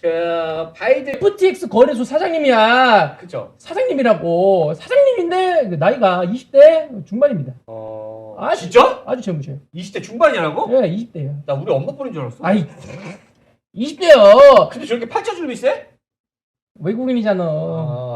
그 바이든 FTX 거래소 사장님이야. 그죠? 사장님이라고. 사장님인데 그 나이가 20대 중반입니다. 어 아, 진짜? 아주 젊으셔요. 20대 중반이라고? 예, 20대예요. 나 우리 엄마 뿌린 줄 알았어. 아이, 20대요. 근데 저렇게 팔자주름이 세? 외국인이잖아.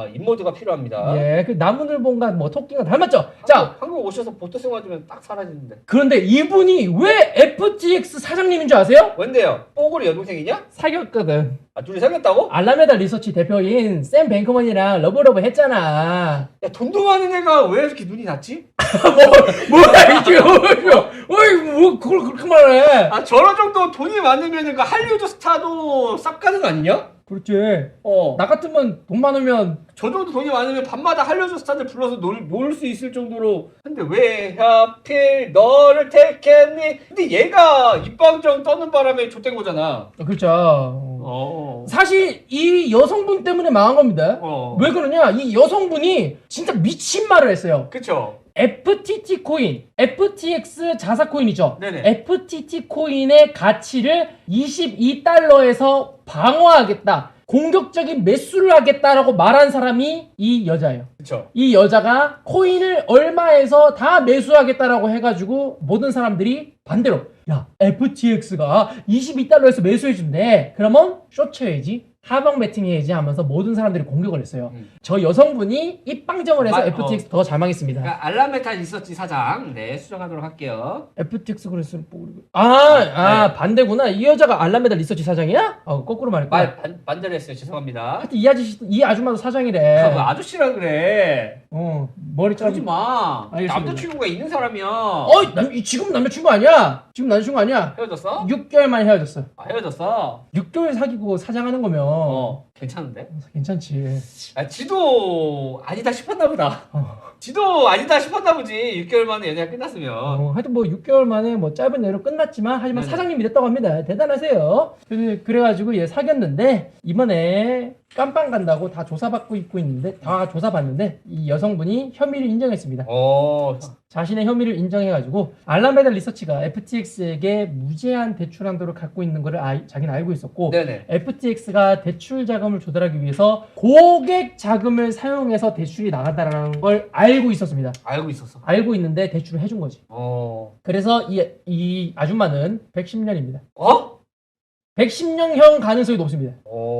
아 인모드가 필요합니다. 예, 그 나무늘보인가 뭐 토끼가 닮았죠. 자, 한국, 한국 오셔서 보트생 맞으면 딱 사라지는데. 그런데 이분이 왜 FTX 사장님인 줄 아세요? 웬데요? 뽀글이 여동생이냐? 사귀었거든. 아 둘이 사귀었다고? 알라메다 리서치 대표인 샘 뱅커먼이랑 러브러브 했잖아. 야 돈도 많은 애가 왜 이렇게 눈이 낮지? 뭐야 이게 어이 뭐 그걸 그렇게 말해? 아 저런 정도 돈이 많으면 그 할리우드 스타도 쌉 가는 거 아니냐? 그렇지. 어. 나 같으면 돈 많으면 저 정도 돈이 많으면 밤마다 할리우드 스타들 불러서 놀수 있을 정도로 근데 왜 하필 너를 택했니? 근데 얘가 입방정 떠는 바람에 좆된 거잖아. 그렇죠. 어. 사실 이 여성분 때문에 망한 겁니다. 어. 왜 그러냐? 이 여성분이 진짜 미친 말을 했어요. 그쵸? FTT 코인, FTX 자사 코인이죠. 네네. FTT 코인의 가치를 22달러에서 방어하겠다. 공격적인 매수를 하겠다라고 말한 사람이 이 여자예요. 그쵸? 이 여자가 코인을 얼마에서 다 매수하겠다라고 해가지고 모든 사람들이 반대로 야 FTX가 22달러에서 매수해준대 그러면 쇼쳐야지 하방 매팅해야지 하면서 모든 사람들이 공격을 했어요 음. 저 여성분이 입방정을 해서 마- FTX 더 잘 망했습니다 그러니까 알라메타 리서치 사장 네 수정하도록 할게요. FTX 그랬으면 아, 아 네. 반대구나 이 여자가 알라메다 리서치 사장이야? 어 거꾸로 말했구나 말 반, 반대로 했어요. 죄송합니다. 하여튼 이 아저씨 이 아줌마도 사장이래 아, 뭐 아저씨라 그래. 어 머리 그러지 자르지 마. 알겠습니다. 남자친구가 있는 사람이야. 남, 이 지금 남자친구 아니야 지금 남자친구 아니야 헤어졌어? 6개월 만에 헤어졌어 아, 헤어졌어. 6개월 사귀고 사장하는 거면 어, 괜찮은데? 괜찮지. 아, 지도 아니다 싶었나 보다. 어. 지도 아니다 싶었나 보지. 6개월 만에 연애가 끝났으면. 어, 하여튼 뭐 6개월 만에 뭐 짧은 여로 끝났지만 하지만 네네. 사장님이 됐다고 합니다. 대단하세요. 그래, 그래가지고 얘 사귀었는데 이번에 깜빵 간다고 다 조사받고 있고 있는데 다 조사받는데 이 여성분이 혐의를 인정했습니다. 어, 자신의 혐의를 인정해가지고 알라메다 리서치가 FTX에게 무제한 대출 한도를 갖고 있는 것을 아, 자기는 알고 있었고 네네. FTX가 대출 자금을 조달하기 위해서 고객 자금을 사용해서 대출이 나간다라는 걸 알고 있었습니다. 알고 있었어. 알고 있는데 대출을 해준 거지. 어, 그래서 이, 이 아줌마는 110년입니다. 어? 110년형 가능성이 높습니다. 어,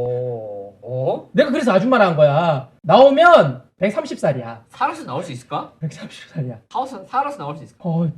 어? 내가 그래서 아줌마라 한 거야. 나오면 130살이야. 살아서 나올 수 있을까? 130살이야. 살아서, 살아서 나올 수 있을까? 어,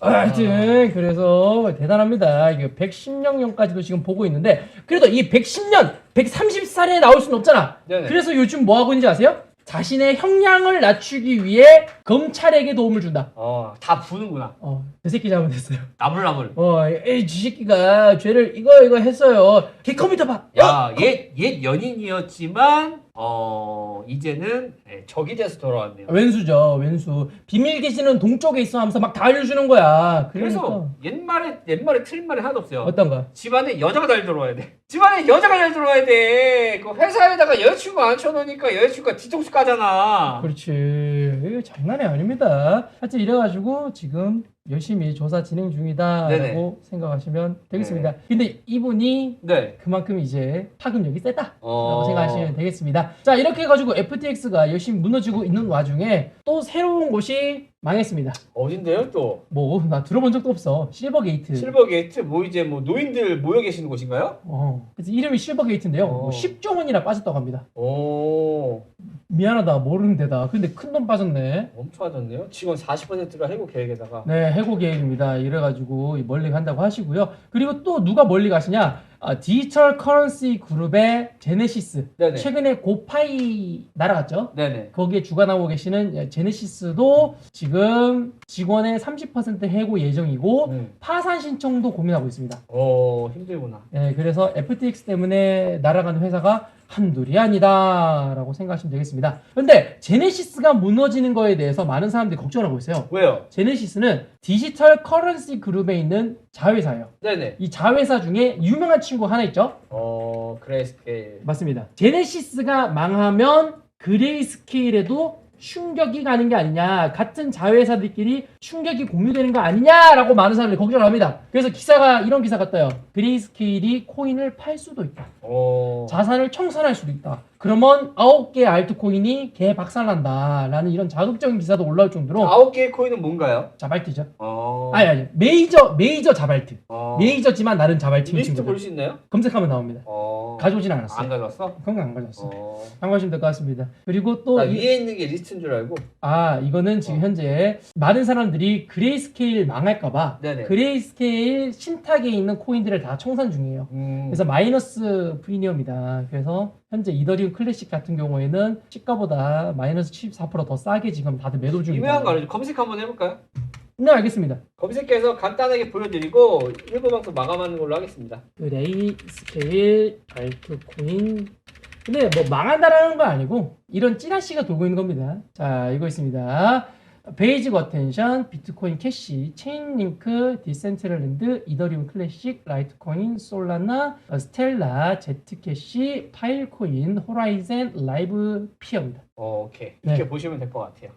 하여튼 그래서 대단합니다. 이게 110년형까지도 지금 보고 있는데 그래도 이 110년, 130살에 나올 수는 없잖아. 네네. 그래서 요즘 뭐 하고 있는지 아세요? 자신의 형량을 낮추기 위해 검찰에게 도움을 준다. 어, 다 부는구나. 어, 그 새끼 잘못했어요. 나물나물. 어, 에이, 지 새끼가 죄를 이거 이거 했어요. 걔 컴퓨터 봐. 야, 옛, 옛 연인이었지만, 어, 이제는 예, 적이 돼서 돌아왔네요. 왼수죠, 왼수. 비밀 계시는 동쪽에 있어 하면서 막 다 알려주는 거야. 그래서 그러니까. 옛말에, 옛말에 틀린 말이 하나도 없어요. 어떤 거? 집안에 여자가 잘 들어와야 돼. 집안에 여자가 잘 들어와야 돼. 그 회사에다가 여자친구 앉혀놓으니까 여자친구가 뒤통수 까잖아. 그렇지. 장난이 아닙니다. 하여튼 이래가지고 지금 열심히 조사 진행 중이다라고 네네. 네. 생각하시면 되겠습니다. 근데 이분이 네. 그만큼 이제 파급력이 세다. 어. 라고 생각하시면 되겠습니다. 자, 이렇게 해가지고 FTX가 열심히 무너지고 있는 와중에 또 새로운 곳이 망했습니다. 어딘데요 또? 뭐, 나 들어본 적도 없어. 실버게이트. 실버게이트 뭐 이제 뭐 노인들 모여 계시는 곳인가요? 어. 그래서 이름이 실버게이트인데요. 어. 뭐 10조 원이나 빠졌다고 합니다. 오 미안하다, 모르는 데다. 근데 큰 돈 빠졌네. 엄청 하졌네요. 직원 40%가 해고 계획에다가 네, 해고 계획입니다. 이래가지고 멀리 간다고 하시고요. 그리고 또 누가 멀리 가시냐? 아, 디지털 커런시 그룹의 제네시스. 네네. 최근에 고파이 날아갔죠? 네네. 거기에 주관하고 계시는 제네시스도 지금 직원의 30% 해고 예정이고 음. 파산 신청도 고민하고 있습니다. 어 힘들구나. 네, 그래서 FTX 때문에 날아가는 회사가 한둘이 아니다 라고 생각하시면 되겠습니다. 근데 제네시스가 무너지는 거에 대해서 많은 사람들이 걱정을 하고 있어요. 왜요? 제네시스는 디지털 커런시 그룹에 있는 자회사예요. 네네. 이 자회사 중에 유명한 친구 하나 있죠? 어 그레이스케일. 맞습니다. 제네시스가 망하면 그레이스케일에도 충격이 가는 게 아니냐 같은 자회사들끼리 충격이 공유되는 거 아니냐라고 많은 사람들이 걱정을 합니다 그래서 기사가 이런 기사가 떠요 그레이스케일이 코인을 팔 수도 있다 어. 자산을 청산할 수도 있다 그러면 아홉 개 알트코인이 개 박살난다 라는 이런 자극적인 기사도 올라올 정도로 아홉 개의 코인은 뭔가요? 자발트죠 어. 아니 아니 메이저 메이저 자발트 어. 메이저지만 나름 자발트인 리스트 친구들 볼 수 있나요? 검색하면 나옵니다 어. 가져오진 않았어요 안 가져왔어? 그런 거 안 가져왔어 어. 참고하시면 될 것 같습니다 그리고 또 나 이- 위에 있는 게 리스트인 줄 알고. 아 이거는 지금 어. 현재 많은 사람들이 그레이스케일 망할까봐 네네. 그레이스케일 신탁에 있는 코인들을 다 청산 중이에요. 음. 그래서 마이너스 프리미엄이다. 그래서 현재 이더리움 클래식 같은 경우에는 시가보다 마이너스 74%더 싸게 지금 다들 매도 중이다. 유명한 거 알죠? 검색 한번 해볼까요? 네 알겠습니다. 검색해서 간단하게 보여드리고 일부 방송 마감하는 걸로 하겠습니다. 그레이 스케일 알트코인 근데 뭐 망한다라는 건 아니고 이런 찌라시가 돌고 있는 겁니다. 자 이거 있습니다. 베이직 어텐션, 비트코인 캐시, 체인 링크, 디센트럴랜드, 이더리움 클래식, 라이트코인, 솔라나, 어, 스텔라, 제트 캐시, 파일코인, 호라이젠, 라이브 피어입니다. 어, 오케이. 네. 이렇게 보시면 될 것 같아요.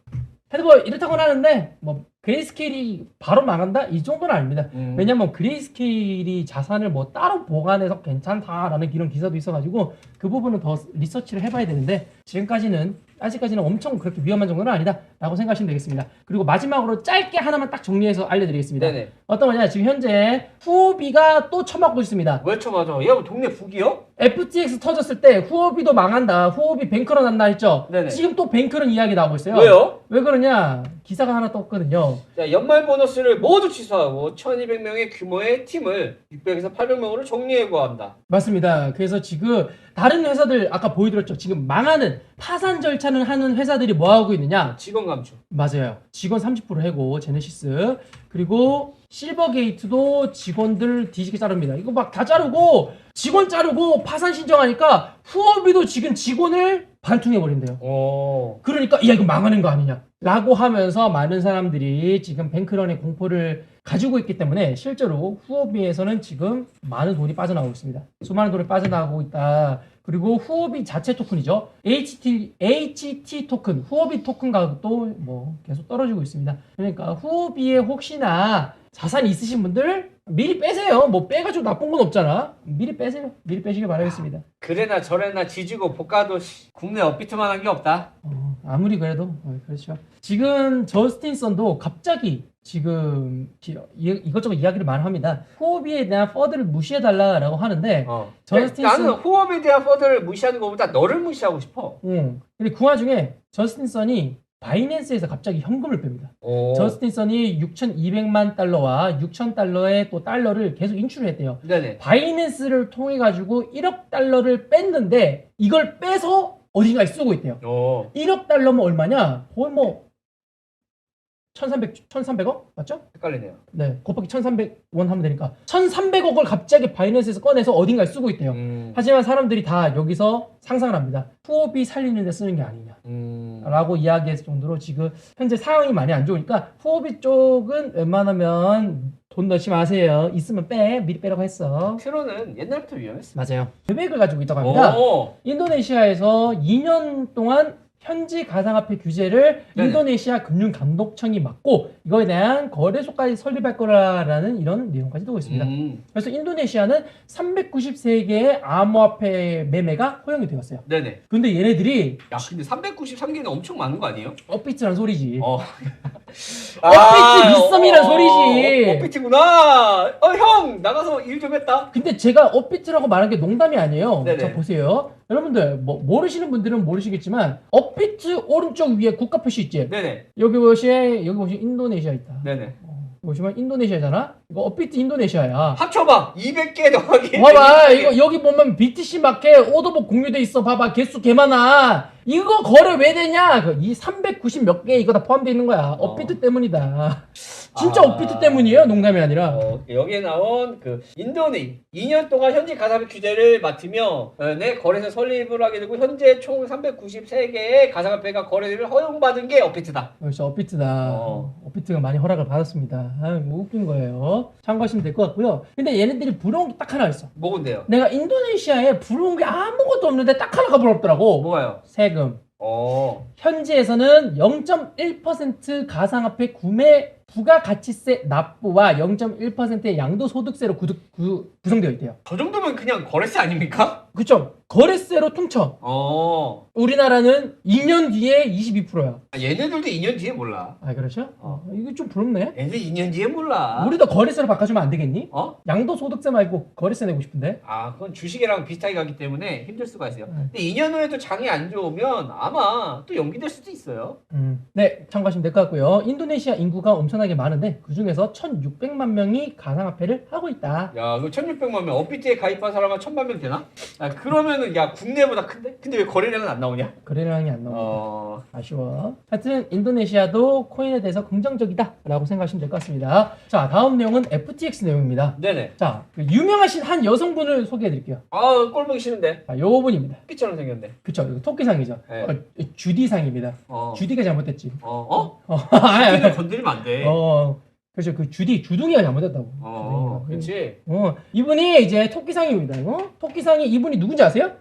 근데 뭐 이렇다고는 하는데 뭐 그레이스케일이 바로 망한다 이 정도는 아닙니다. 음. 왜냐면 그레이스케일이 자산을 뭐 따로 보관해서 괜찮다라는 이런 기사도 있어가지고 그 부분은 더 리서치를 해봐야 되는데 지금까지는 아직까지는 엄청 그렇게 위험한 정도는 아니다라고 생각하시면 되겠습니다. 그리고 마지막으로 짧게 하나만 딱 정리해서 알려드리겠습니다. 네네. 어떤 거냐 지금 현재 후오비가 또 처맞고 있습니다. 왜 쳐맞아? 얘뭐 동네 북이요? FTX 터졌을 때 후오비도 망한다. 후오비 뱅크런 난다 했죠. 네네. 지금 또 뱅크런 이야기 나오고 있어요. 왜요? 왜 그러냐? 기사가 하나 떴거든요. 자, 연말 보너스를 모두 취소하고 1200명의 규모의 팀을 600에서 800명으로 정리해 구한다. 맞습니다. 그래서 지금 다른 회사들 아까 보여드렸죠. 지금 망하는 파산 절차는 하는 회사들이 뭐 하고 있느냐? 직원 감축. 맞아요. 직원 30% 해고 제네시스 그리고 실버게이트도 직원들 뒤지게 자릅니다. 이거 막 다 자르고 직원 자르고 파산 신청하니까 후업이도 지금 직원을 반퉁해 버린대요. 오. 그러니까 야 이거 망하는 거 아니냐? 라고 하면서 많은 사람들이 지금 뱅크런의 공포를 가지고 있기 때문에 실제로 후오비에서는 지금 많은 돈이 빠져나오고 있습니다. 수많은 돈이 빠져나오고 있다. 그리고 후오비 자체 토큰이죠. HT, HT 토큰 후오비 토큰 가격도 뭐 계속 떨어지고 있습니다. 그러니까 후오비에 혹시나 자산이 있으신 분들 미리 빼세요 뭐 빼가지고 나쁜 건 없잖아 미리 빼세요 미리 빼시길 바라겠습니다 그래나 저래나 지지고 볶아도 씨, 국내 업비트만 한 게 없다. 어, 아무리 그래도 어, 그렇죠. 지금 저스틴 선도 갑자기 지금 이- 이것저것 이야기를 많이 합니다. 호흡에 대한 퍼드를 무시해 달라라고 하는데, 어. 저스틴 나는 슨- 호흡에 대한 퍼드를 무시하는 것보다 너를 무시하고 싶어. 음, 근데 그 와중에 저스틴 선이 바이낸스에서 갑자기 현금을 뺍니다. 오. 저스틴 선이 6,200만 달러와 6,000 달러의 또 달러를 계속 인출을 했대요. 네네. 바이낸스를 통해 가지고 1억 달러를 뺐는데 이걸 빼서 어딘가에 쓰고 있대요. 오. 1억 달러면 얼마냐? 거의 뭐 1,300 1,300억 맞죠? 헷갈리네요. 네, 곱하기 1,300원 하면 되니까 1,300억을 갑자기 바이낸스에서 꺼내서 어딘가에 쓰고 있대요. 음. 하지만 사람들이 다 여기서 상상을 합니다. 후업이 살리는 데 쓰는 게 아니냐. 음. 라고 이야기했을 정도로 지금 현재 상황이 많이 안 좋으니까 후업이 쪽은 웬만하면 돈 넣지 마세요. 있으면 빼. 미리 빼라고 했어. 트로는 옛날부터 위험했어. 맞아요. 계획을 가지고 있다고 합니다. 오. 인도네시아에서 2년 동안 현지 가상화폐 규제를 네네. 인도네시아 금융감독청이 맡고 이거에 대한 거래소까지 설립할 거라는 이런 내용까지 나오고 있습니다. 음. 그래서 인도네시아는 393개의 암호화폐 매매가 허용이 되었어요. 네네. 근데 얘네들이 야, 근데 393개는 엄청 많은 거 아니에요? 업비트란 소리지. 어. 업비트 리썸이란 소리지. 어, 업비트구나. 어, 형 나가서 일 좀 했다. 근데 제가 업비트라고 말한 게 농담이 아니에요. 네네. 자 보세요. 여러분들 뭐 모르시는 분들은 모르시겠지만 업비트 오른쪽 위에 국가 표시 있지. 네네. 여기 보시에 여기 보시면 인도네시아 있다. 네네. 어, 보시면 인도네시아잖아. 이거 업비트 인도네시아야. 합쳐봐. 200개 더하기. 봐봐 200개. 이거 여기 보면 BTC 마켓 오더북 공유돼 있어. 봐봐 개수 개 많아. 이거 거래 왜 되냐? 그이390 몇 개 이거 다 포함되어 있는 거야. 업비트 때문이다. 진짜 아. 업비트 때문이에요. 농담이 아니라. 어, 여기에 나온 그 인도네 2년 동안 현지 가상화폐 규제를 맡으며 어, 내 거래소 설립을 하게 되고 현재 총 393개의 가상화폐가 거래를 허용받은 게 업비트다. 역시 업비트다. 어. 업비트가 많이 허락을 받았습니다. 아, 뭐 웃긴 거예요. 참고하시면 될 것 같고요. 근데 얘네들이 부러운 게 딱 하나 있어. 뭐건데요? 내가 인도네시아에 부러운 게 아무것도 없는데 딱 하나가 부럽더라고. 뭐가요? 세 금. 어. 현지에서는 0.1% 가상화폐 구매 부가가치세 납부와 0.1%의 양도소득세로 구두, 구, 구성되어 있대요. 저 정도면 그냥 거래세 아닙니까? 그쵸? 거래세로 퉁쳐. 어. 우리나라는 2년 뒤에 22%야. 아, 얘네들도 2년 뒤에 몰라. 아 그렇죠? 어. 이거 좀 부럽네. 얘네들 2년 뒤에 몰라. 우리도 거래세로 바꿔주면 안 되겠니? 어? 양도소득세 말고 거래세 내고 싶은데. 아, 그건 주식이랑 비슷하게 가기 때문에 힘들 수가 있어요. 네. 근데 2년 후에도 장이 안 좋으면 아마 또 연기될 수도 있어요. 음. 네, 참고하시면 될 것 같고요. 인도네시아 인구가 엄청나게 많은데 그 중에서 1,600만 명이 가상화폐를 하고 있다. 야, 그 1600만 명, 업비트에 가입한 사람 한 1000만 명 되나? 아, 그러면은, 야, 국내보다 큰데? 근데 왜 거래량은 안 나오냐? 거래량이 안 나옵니다. 어, 아쉬워. 하여튼 인도네시아도 코인에 대해서 긍정적이다라고 생각하시면 될 것 같습니다. 자, 다음 내용은 FTX 내용입니다. 네네. 자, 그 유명하신 한 여성분을 소개해드릴게요. 아, 꼴 보기 싫은데. 자, 요 분입니다. 토끼처럼 생겼네. 그쵸, 이거 토끼상이죠. 네. 어, 주디상입니다. 어. 주디가 잘못됐지. 어? 어? 어, 아니, 건드리면 안 돼. 어, 어, 그렇죠. 그 주디, 주둥이가 잘못됐다고. 어, 주둥이가. 그치. 어, 이분이 이제 토끼상입니다. 어? 토끼상이 이분이 누군지 아세요?